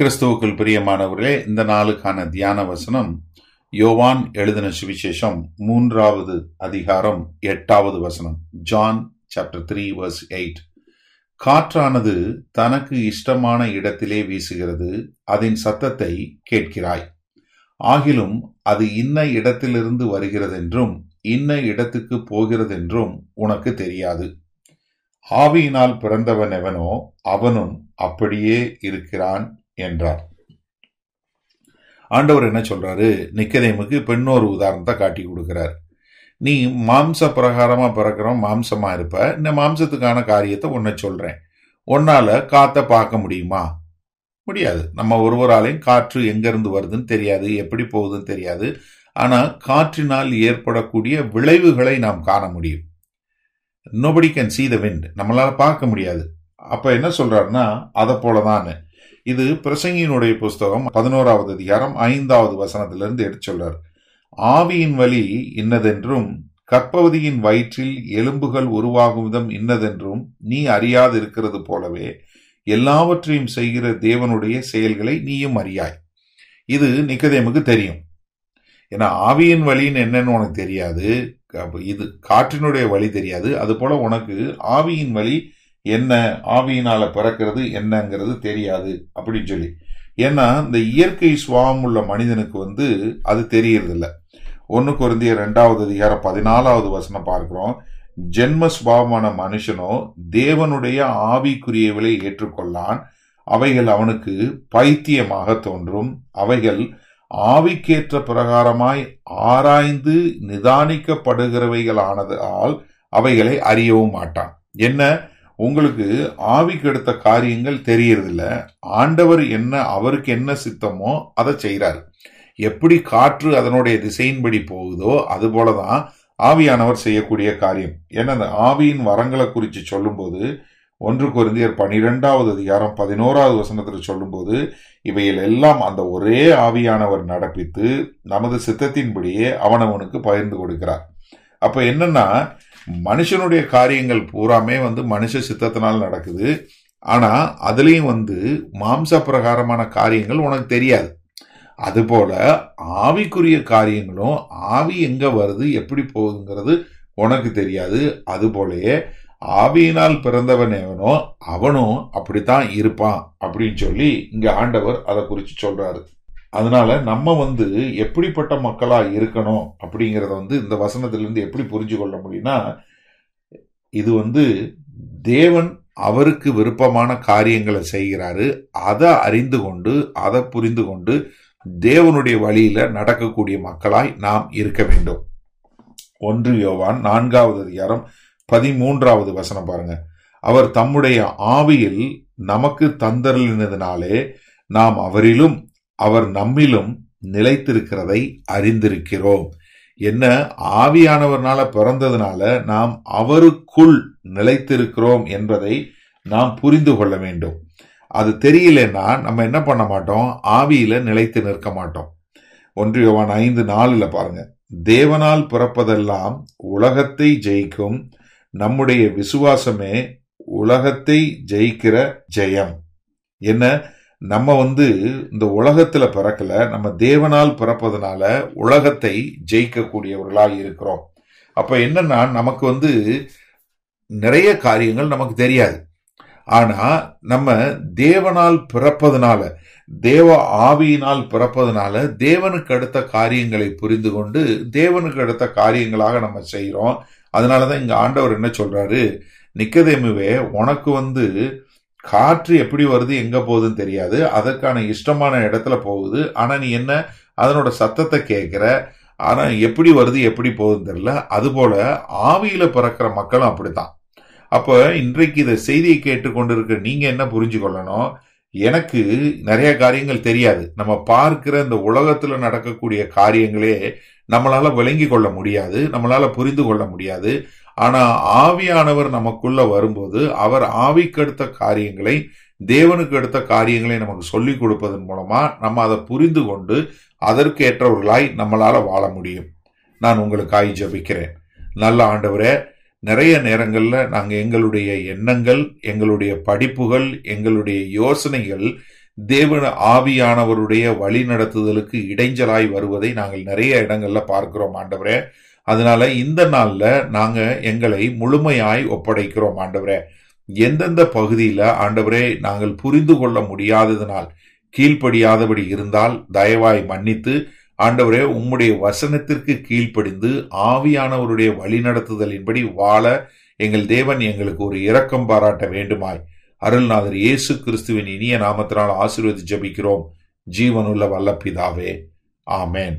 கிறிஸ்துவுக்குள் பிரியமானவர்களே இந்த நாளுக்கான தியான வசனம் யோவான் எழுதின சுவிசேஷம் மூன்றாவது அதிகாரம் எட்டாவது வசனம் John chapter three verse eight காற்றானது தனக்கு இஷ்டமான இடத்திலே வீசுகிறது அதன் சத்தத்தை கேட்கிறாய். ஆகிலும் அது இன்ன இடத்திலிருந்து வருகிறதென்றும் இன்ன இடத்துக்கு போகிறதென்றும் உனக்கு தெரியாது. ஆவியினால் பிறந்தவன் எவனோ அவனும் அப்படியே இருக்கிறான் என்றார். ஆண்டவர் என்ன சொல்றாரு? நிக்கதேமுக்கு பெண்ணோரு உதாரணத்தை காட்டி கொடுக்கிறார். நீ மாம்ச பிரகாரமா பிறக்கிறோம் மாம்சமா இருப்ப. இந்த மாம்சத்துக்கான காரியத்தை உன்னை சொல்றேன். உன்னால காத்த பார்க்க முடியுமா? முடியாது. நம்ம ஒருவராலையும் காற்று எங்கேருந்து வருதுன்னு தெரியாது. எப்படி போகுதுன்னு தெரியாது. ஆனா காற்றினால் ஏற்படக்கூடிய விளைவுகளை நாம் காண முடியும். Nobody can see the wind நம்மளால பார்க்க முடியாது. அப்ப என்ன சொல்றாருன்னா அதை போலதான் இது பிரசங்கியினுடைய புஸ்தகம் பதினோராவது அதிகாரம் ஐந்தாவது வசனத்திலிருந்து எடுத்து சொல்றார். ஆவியின் வழி இன்னதென்றும் கற்பவதியின் வயிற்றில் எலும்புகள் உருவாகும் விதம் இன்னதென்றும் நீ அறியாது இருக்கிறது போலவே எல்லாவற்றையும் செய்கிற தேவனுடைய செயல்களை நீயும் அறியாய். இது நிக்கதேமுக்கு தெரியும். ஏன்னா ஆவியின் வழின்னு என்னன்னு உனக்கு தெரியாது. இது காற்றினுடைய வழி தெரியாது. அது போல உனக்கு ஆவியின் வழி என்ன ஆவியினால பிறக்கிறது என்னங்கிறது தெரியாது அப்படின்னு சொல்லி. ஏன்னா இந்த இயற்கை சுவாபம் உள்ள மனிதனுக்கு வந்து அது தெரியறது இல்லை ஒன்னு குருந்திய ரெண்டாவது அதிகாரம் பதினாலாவது வசனம் பார்க்கிறோம். ஜென்ம சுபாவமான மனுஷனோ தேவனுடைய ஆவிக்குரியவளை ஏற்றுக்கொள்ளான். அவைகள் அவனுக்கு பைத்தியமாக தோன்றும். அவைகள் ஆவிக்கேற்ற பிரகாரமாய் ஆராய்ந்து நிதானிக்கப்படுகிறவைகளானதால் அவைகளை அறியவும் மாட்டான். என்ன? உங்களுக்கு ஆவிக்கு எடுத்த காரியங்கள் தெரியறதில்ல. ஆண்டவர் என்ன அவருக்கு என்ன சித்தமோ அதை செய்கிறார் எப்படி காற்று அதனுடைய திசையின்படி போகுதோ அது போலதான் ஆவியானவர் செய்யக்கூடிய காரியம். ஏன்னா அந்த ஆவியின் வரங்களை குறித்து சொல்லும்போது ஒன்று குருந்தியர் பனிரெண்டாவது அதிகாரம் பதினோராவது வசனத்தில் சொல்லும்போது இவைகள் எல்லாம் அந்த ஒரே ஆவியானவர் நடப்பித்து நமது சித்தத்தின்படியே அவனவனுக்கு பகிர்ந்து கொடுக்கிறார். அப்போ என்னன்னா மனுஷனுடைய காரியங்கள் பூராமே வந்து மனுஷ சித்தத்தினால் நடக்குது. ஆனால் அதுலேயும் வந்து மாம்ச பிரகாரமான காரியங்கள் உனக்கு தெரியாது. அதுபோல ஆவிக்குரிய காரியங்களும் ஆவி எங்கே வருது எப்படி போகுதுங்கிறது உனக்கு தெரியாது. அதுபோலயே ஆவியினால் பிறந்தவன் எவனோ அவனும் அப்படித்தான் இருப்பான் அப்படின்னு சொல்லி இங்கே ஆண்டவர் அதை குறித்து சொல்கிறாரு அதனால நம்ம வந்து எப்படிப்பட்ட மக்களா இருக்கணும் அப்படிங்கிறத வந்து இந்த வசனத்திலிருந்து எப்படி புரிஞ்சு கொள்ள முடியும்னா இது வந்து தேவன் அவருக்கு விருப்பமான காரியங்களை செய்கிறாரு. அதை அறிந்து கொண்டு அதை புரிந்து கொண்டு தேவனுடைய வழியில நடக்கக்கூடிய மக்களாய் நாம் இருக்க வேண்டும். ஒன்று யோவான் நான்காவது அதிகாரம் பதிமூன்றாவது வசனம் பாருங்க. அவர் தம்முடைய ஆவியில் நமக்கு தந்தருளினதினாலே நாம் அவரிலும் அவர் நம்மிலும் நிலைத்திருக்கிறதை அறிந்திருக்கிறோம். என்ன? ஆவியானவர்னால பிறந்ததுனால நாம் அவருக்குள் நிலைத்திருக்கிறோம் என்பதை நாம் புரிந்து கொள்ள வேண்டும். அது தெரியலன்னா நம்ம என்ன பண்ண மாட்டோம்? ஆவியில நிலைத்து நிற்க மாட்டோம். ஒன்று யோவான் ஐந்து நாலுல பாருங்க. தேவனால் பிறப்பதெல்லாம் உலகத்தை ஜெயிக்கும் நம்முடைய விசுவாசமே உலகத்தை ஜெயிக்கிற ஜெயம். என்ன? நம்ம வந்து இந்த உலகத்துல பிறக்கல நம்ம தேவனால் பிறப்பதனால உலகத்தை ஜெயிக்கக்கூடியவர்களாக இருக்கிறோம். அப்ப என்னன்னா நமக்கு வந்து நிறைய காரியங்கள் நமக்கு தெரியாது. ஆனா நம்ம தேவனால் பிறப்பதனால தேவ ஆவியினால் பிறப்பதனால தேவனுக்கு அடுத்த காரியங்களை புரிந்து கொண்டு தேவனுக்கு அடுத்த காரியங்களாக நம்ம செய்யறோம் அதனாலதான் இங்க ஆண்டவர் என்ன சொல்றாரு? நிக்கதேமுவே உனக்கு வந்து காற்று எப்படி வருது எங்க போகுதுன்னு தெரியாது. அதற்கான இஷ்டமான இடத்துல போகுது. ஆனா நீ என்ன? அதனோட சத்தத்தை கேட்குற. ஆனா எப்படி வருது எப்படி போகுதுன்னு தெரியல. அதுபோல் ஆவியில் ஆவியில பிறக்கிற மக்களும் அப்படித்தான். அப்போ இன்றைக்கு இதை செய்தியை கேட்டுக்கொண்டிருக்க நீங்க என்ன புரிஞ்சு கொள்ளணும் எனக்கு நிறைய காரியங்கள் தெரியாது. நம்ம பார்க்கிற இந்த உலகத்துல நடக்கக்கூடிய காரியங்களே நம்மளால விளங்கி கொள்ள முடியாது. நம்மளால புரிந்து கொள்ள முடியாது. ஆனா ஆவியானவர் நமக்குள்ள வரும்போது அவர் ஆவிக்கு அடுத்த காரியங்களை தேவனுக்கு அடுத்த காரியங்களை நமக்கு சொல்லிக் கொடுப்பதன் மூலமா நம்ம அதை புரிந்து கொண்டு அதற்கு ஏற்றவர்களாய் நம்மளால வாழ முடியும். நான் உங்களுக்காய் ஜபிக்கிறேன். நல்ல ஆண்டவரே நிறைய நேரங்களில் நாங்கள் எங்களுடைய எண்ணங்கள் எங்களுடைய படிப்புகள் எங்களுடைய யோசனைகள் தேவன் ஆவியானவருடைய வழி நடத்துதலுக்கு இடைஞ்சலாய் வருவதை நாங்கள் நிறைய இடங்களில் பார்க்கிறோம் ஆண்டவரே. அதனால இந்த நாள்ல நாங்க எங்களை முழுமையாய் ஒப்படைக்கிறோம் ஆண்டவரே. எந்தெந்த பகுதியில ஆண்டவரே நாங்கள் புரிந்து கொள்ள முடியாததினால் கீழ்ப்படியாதபடி இருந்தால் தயவாய் மன்னித்து ஆண்டவரே உம்முடைய வசனத்திற்கு கீழ்ப்படிந்து ஆவியானவருடைய வழிநடத்துதலின்படி வாழ எங்கள் தேவன் எங்களுக்கு ஒரு இரக்கம் பாராட்ட வேண்டுமாய். அருள்நாதர் இயேசு கிறிஸ்துவின் இனிய நாமத்தினால் ஆசீர்வதி ஜபிக்கிறோம். ஜீவனுள்ள வல்ல பிதாவே ஆமேன்.